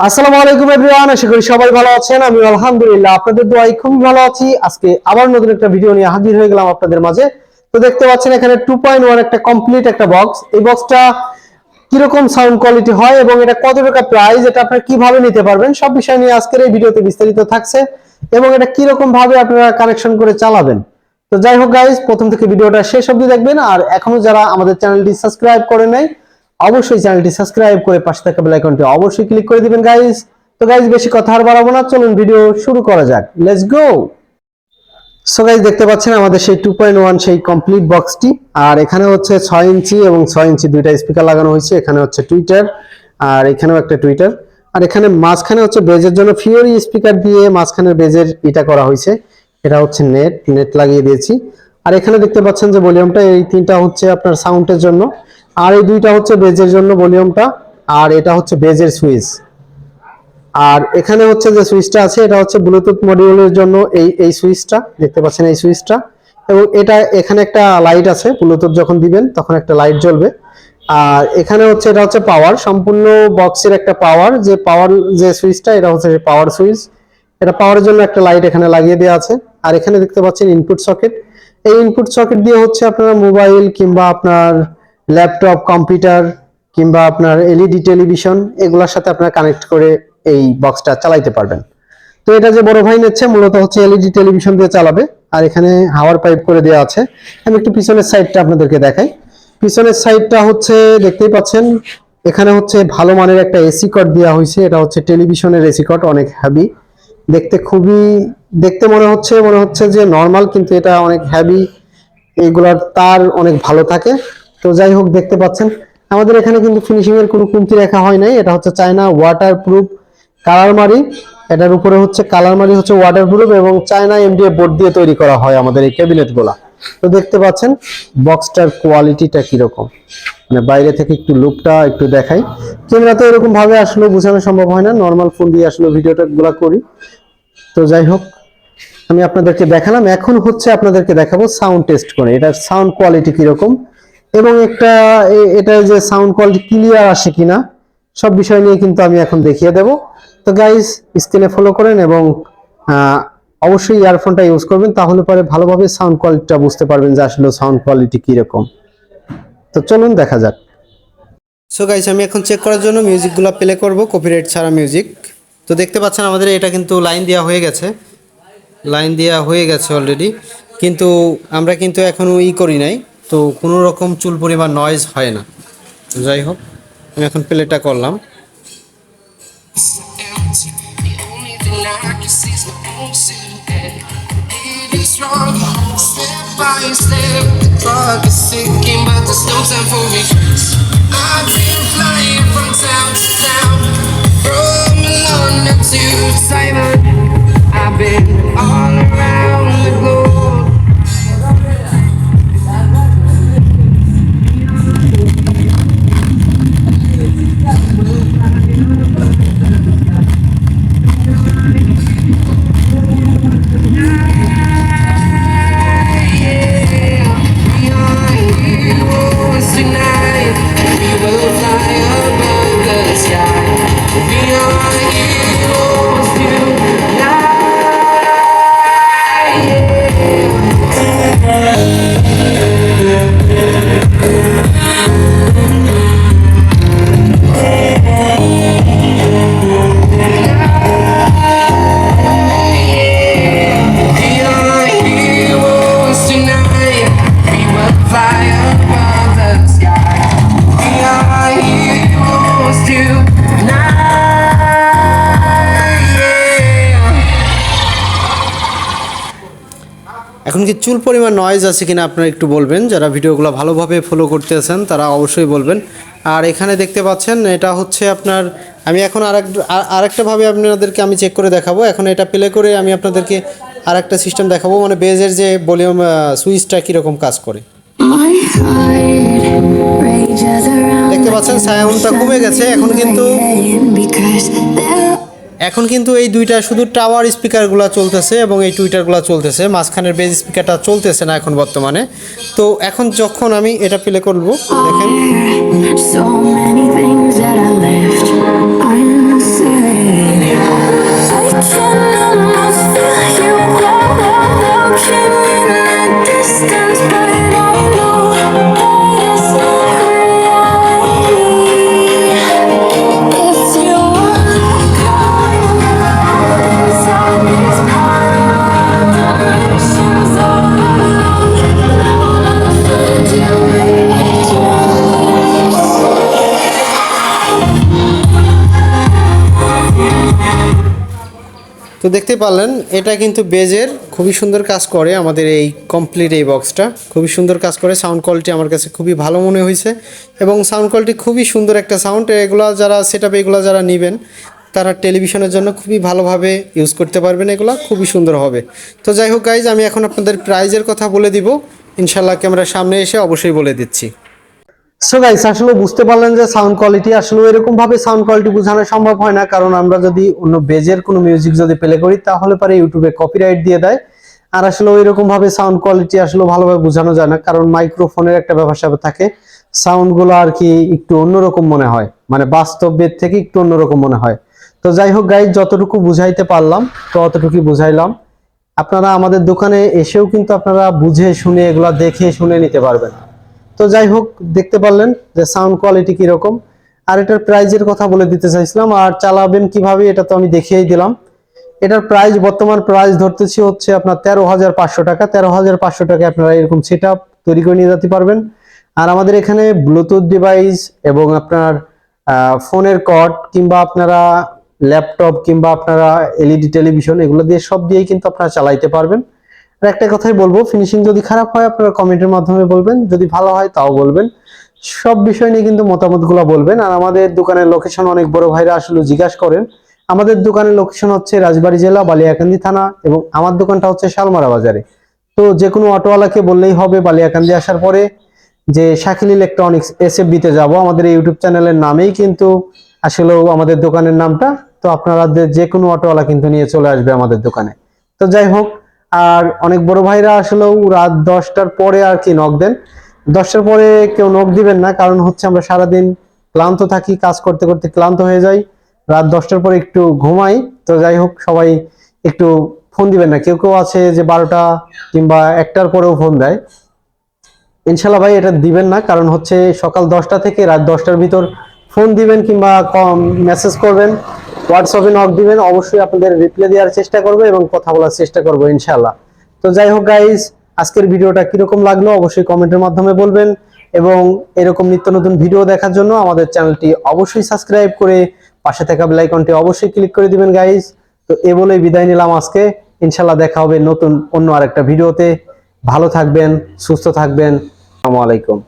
আসসালামু আলাইকুম এভরিওয়ান, আশা করি সবাই ভালো আছেন। আমি আলহামদুলিল্লাহ, আপনাদের দোয়াই খুবই ভালো আছি। আজকে আবার নতুন একটা ভিডিও নিয়ে হাজির হয়ে গেলাম আপনাদের মাঝে। তো দেখতে পাচ্ছেন এখানে টু পয়েন্ট ওয়ান একটা কমপ্লিট একটা বক্স এই বক্সটা কীরকম সাউন্ড কোয়ালিটি হয় এবং এটা কত টাকা প্রাইস এটা আপনারা কীভাবে নিতে পারবেন, সব বিষয় নিয়ে আজকের এই ভিডিওতে বিস্তারিত থাকছে। এবং এটা কীরকম ভাবে আপনারা কানেকশন করে চালাবেন। তো যাই হোক গাইজ প্রথম থেকে ভিডিওটা শেষ অবধি দেখবেন। আর এখনও যারা আমাদের চ্যানেলটি সাবস্ক্রাইব করে নাই অবশ্যই চ্যানেলটি সাবস্ক্রাইব করে পাশে থাকা বেল আইকনটি অবশ্যই ক্লিক করে দিবেন গাইজ তো গাইজ বেশি কথা আর বাড়াবো না। চলুন ভিডিও শুরু করা যাক। লেটস গো সো গাইজ দেখতে পাচ্ছেন আমাদের সেই টু পয়েন্ট ওয়ান সেই কমপ্লিট বক্সটি আর এখানে হচ্ছে ছয় ইঞ্চি এবং ছয় ইঞ্চি দুইটা স্পিকার লাগানো হয়েছে। এখানে হচ্ছে টুইটার আর এখানেও একটা টুইটার আর এখানে মাঝখানে হচ্ছে বেজের জন্য ফিওরি স্পিকার দিয়ে মাঝখানে বেজের এটা করা হয়েছে। এটা হচ্ছে নেট নেট লাগিয়ে দিয়েছি। আর এখানে দেখতে পাচ্ছেন যে ভলিউমটা এই তিনটা হচ্ছে আপনার সাউন্ডের জন্য। আর এই দুইটা হচ্ছে বেজের জন্য ভলিউমটা, আর এটা হচ্ছে বেজের সুইচ। আর এখানে হচ্ছে যে সুইচটা আছে, এটা হচ্ছে ব্লুটুথ মডিউলের জন্য এই এই সুইচটা, দেখতে পাচ্ছেন এই সুইচটা। এবং এটা এখানে একটা লাইট আছে ব্লুটুথ যখন দিবেন, তখন একটা লাইট জ্বলবে। আর এখানে হচ্ছে, এটা হচ্ছে পাওয়ার সম্পূর্ণ বক্সের একটা পাওয়ার যে পাওয়ার যে সুইচটা, এটা হচ্ছে পাওয়ার সুইচ। এটা পাওয়ারের জন্য একটা লাইট এখানে লাগিয়ে দেওয়া আছে। আর এখানে দেখতে পাচ্ছেন ইনপুট সকেট এই ইনপুট সকেট দিয়ে হচ্ছে আপনার মোবাইল কিংবা আপনার ল্যাপটপ কম্পিউটার কিংবা আপনার এলইডি টেলিভিশন এগুলোর সাথে আপনারা কানেক্ট করে এই বক্সটা চালাইতে পারবেন। তো এটা যে বড় ভাই নিচ্ছে, মূলত হচ্ছে এলইডি টেলিভিশন দিয়ে চালাবে। আর এখানে হাওয়ার পাইপ করে দেওয়া আছে। আমি একটু পিছনের সাইডটা আপনাদেরকে দেখাই। পিছনের সাইডটা হচ্ছে, দেখতেই পাচ্ছেন, এখানে হচ্ছে ভালো মানের একটা এসি কট দেওয়া হয়েছে। এটা হচ্ছে টেলিভিশনের এসি কট অনেক হ্যাভি দেখতে খুবই, দেখতে মনে হচ্ছে মনে হচ্ছে যে নর্মাল কিন্তু এটা অনেক হ্যাভি এগুলার তার অনেক ভালো থাকে। তো যাই হোক, দেখতে পাচ্ছেন। আমাদের এখানে কিন্তু ফিনিশিং এর কোনো কমতি রেখা হয় নাই। এটা হচ্ছে চায়না ওয়াটার প্রুফ কালার মারি এটার উপরে হচ্ছে কালার মারি হচ্ছে ওয়াটার প্রুফ এবং চায়না এমডিএফ বোর্ড দিয়ে তৈরি করা হয় আমাদের এই ক্যাবিনেটগুলা। তো দেখতে পাচ্ছেন বক্সটার কোয়ালিটিটা কীরকম? মানে বাইরে থেকে একটু লুকটা একটু দেখাই। ক্যামেরাতে এরকম ভাবে আসলে বোঝানো সম্ভব হয় না। নর্মাল ফোন দিয়ে আসলে ভিডিওটা গুলা করি। তো যাই হোক, আমি আপনাদেরকে দেখালাম। এখন হচ্ছে আপনাদেরকে দেখাবো সাউন্ড টেস্ট করে। এটার সাউন্ড কোয়ালিটি কীরকম? এবং একটা, এ- এটার যে সাউন্ড কোয়ালিটি ক্লিয়ার আসে কিনা, সব বিষয় নিয়ে কিন্তু আমি এখন দেখিয়ে দেব। তো গাইস স্ক্রিনে ফলো করেন এবং অবশ্যই ইয়ারফোনটা ইউজ করবেন, তাহলে পরে ভালোভাবে সাউন্ড কোয়ালিটিটা বুঝতে পারবেন যে আসলে সাউন্ড কোয়ালিটি কীরকম। তো চলুন দেখা যাক। সো গাইস আমি এখন চেক করার জন্য মিউজিকগুলো প্লে করব কপিরাইট ছাড়া মিউজিক তো দেখতে পাচ্ছেন আমাদের এটা কিন্তু লাইন দেওয়া হয়ে গেছে। লাইন দেওয়া হয়ে গেছে অলরেডি কিন্তু আমরা কিন্তু এখনও ই করি নাই। তো কোনো রকম চুল পরে বা নয়েজ হয় না যাই হোক আমি এখন প্লেটা করলাম Step by step, the clock is ticking. এখন কি চুল পরিমাণ নয়েজ আছে কিনা আপনারা একটু বলবেন? যারা ভিডিওগুলো ভালোভাবে ফলো করতেছেন তারা অবশ্যই বলবেন। আর এখানে দেখতে পাচ্ছেন এটা হচ্ছে আপনার আমি এখন আরেক আর- আরেকটাভাবে আপনাদেরকে আমি চেক করে দেখাবো। এখন এটা প্লে করে আমি আপনাদেরকে আরেকটা সিস্টেম দেখাবো। মানে বেজের যে ভলিউম সুইচটা কীরকম কাজ করে। দেখতে পাচ্ছেন সাউন্ডটা কমে গেছে। এখন কিন্তু এখন কিন্তু এই দুইটা শুধু টাওয়ার স্পিকারগুলো চলতেছে এবং এই টুইটারগুলো চলতেছে। মাঝখানের বেজ স্পিকারটা চলতেছে না এখন বর্তমানে। তো এখন যখন আমি এটা প্লে করব, দেখেন। তো দেখতে পারলেন, এটা কিন্তু বেজের খুবই সুন্দর কাজ করে আমাদের এই কমপ্লিট এই বক্সটা খুবই সুন্দর কাজ করে সাউন্ড কোয়ালিটি আমার কাছে খুবই ভালো মনে হয়েছে এবং সাউন্ড কোয়ালিটি খুবই সুন্দর একটা সাউন্ড এগুলো যারা সেট আপ এগুলো যারা নেবেন, তারা টেলিভিশনের জন্য খুবই ভালোভাবে ইউজ করতে পারবেন, এগুলো খুবই সুন্দর হবে। তো যাই হোক গাইজ আমি এখন আপনাদের প্রাইজের কথা বলে দিব। ইনশাল্লাহ ক্যামেরার সামনে এসে অবশ্যই বলে দিচ্ছি। সো গাইস আসলে বুঝতে পারলেন যে সাউন্ড কোয়ালিটি আসলে এরকম ভাবে সাউন্ড কোয়ালিটি বোঝানো সম্ভব হয় না, কারণ আমরা যদি অন্য বেজের কোনো মিউজিক যদি প্লে করি, তাহলে পরে ইউটিউবে কপিরাইট দিয়ে দেয়। আর আসলে ওই রকম ভাবে সাউন্ড কোয়ালিটি আসলে ভালোভাবে বোঝানো যায় না, কারণ মাইক্রোফোনের একটা স্যাপার থাকে সাউন্ডগুলো আর কি একটু অন্যরকম মনে হয় মানে বাস্তবের থেকে একটু অন্যরকম মনে হয়। তো যাই হোক গাইজ যতটুকু বুঝাইতে পারলাম তো অতটুকুই বুঝাইলাম। আপনারা আমাদের দোকানে এসেও কিন্তু আপনারা বুঝে শুনে এগুলা দেখে শুনে নিতে পারবেন। তো যাই হোক, দেখতে পারলেন যে সাউন্ড কোয়ালিটি কীরকম। আর এটার প্রাইজের কথা বলে দিতে চাইছিলাম, আর চালাবেন কীভাবে এটা তো আমি দেখিয়েই দিলাম। এটার প্রাইস বর্তমান প্রাইস ধরতেছি হচ্ছে আপনার তেরো হাজার পাঁচশো টাকা। তেরো হাজার পাঁচশো টাকা আপনারা এরকম সেট তৈরি করে নিয়ে যেতে পারবেন। আর আমাদের এখানে ব্লুটুথ ডিভাইস এবং আপনার ফোনের কট কিংবা আপনারা ল্যাপটপ কিংবা আপনারা এলইডি টেলিভিশন এগুলো দিয়ে সব দিয়েই কিন্তু আপনারা চালাইতে পারবেন। একটা কথাই বলব ফিনিশিং যদি খারাপ হয়, আপনারা কমেন্টের মাধ্যমে বলবেন, যদি ভালো হয় তাও বলবেন। সব বিষয় নিয়ে কিন্তু মতামতগুলো বলবেন। আর আমাদের দোকানের লোকেশন অনেক বড় ভাইরা আসলে জিজ্ঞাসা করেন। আমাদের দোকানের লোকেশন হচ্ছে রাজবাড়ী জেলা, বালিয়াকান্দি থানা এবং আমার দোকানটা হচ্ছে শালমারা বাজারে। তো যে কোনো অটোওয়ালাকে বললেই হবে বালিয়াকান্দি আসার পরে যে শাকিল ইলেকট্রনিক্স এস এসএফবিতে যাব। আমাদের ইউটিউব চ্যানেলের নামেই কিন্তু আসলেও আমাদের দোকানের নামটা। তো আপনারা যে কোনো অটোওয়ালা কিন্তু নিয়ে চলে আসবে আমাদের দোকানে। তো যাই হোক আর অনেক বড় ভাইরা আসলেও রাত দশটার পরে আর কি নখ দেন। দশটার পরে কেউ নখ দিবেন না, কারণ হচ্ছে আমরা সারাদিন ক্লান্ত থাকি, কাজ করতে করতে ক্লান্ত হয়ে যাই। রাত দশটার পরে একটু ঘুমাই, তো যাই হোক, সবাই একটু ফোন দিবেন না। কেউ কেউ আছে যে বারোটা কিংবা একটার পরেও ফোন দেয়। ইনশাল্লাহ ভাই এটা দিবেন না, কারণ হচ্ছে সকাল দশটা থেকে রাত দশটার ভিতর ফোন দিবেন কিংবা কম মেসেজ করবেন। হোয়াটসঅ্যাপে নক দিবেন, অবশ্যই আপনাদের রিপ্লাই দেওয়ার চেষ্টা করব এবং কথা বলার চেষ্টা করব ইনশাল্লাহ তো যাই হোক গাইজ আজকের ভিডিওটা কীরকম লাগল অবশ্যই কমেন্টের মাধ্যমে বলবেন এবং এরকম নিত্য নতুন ভিডিও দেখার জন্য আমাদের চ্যানেলটি অবশ্যই সাবস্ক্রাইব করে পাশে থাকা বেল আইকনটি অবশ্যই ক্লিক করে দিবেন গাইজ তো এ বলেই বিদায় নিলাম আজকে। ইনশাল্লাহ দেখা হবে নতুন অন্য আরেকটা ভিডিওতে ভালো থাকবেন, সুস্থ থাকবেন। আসসালামু আলাইকুম।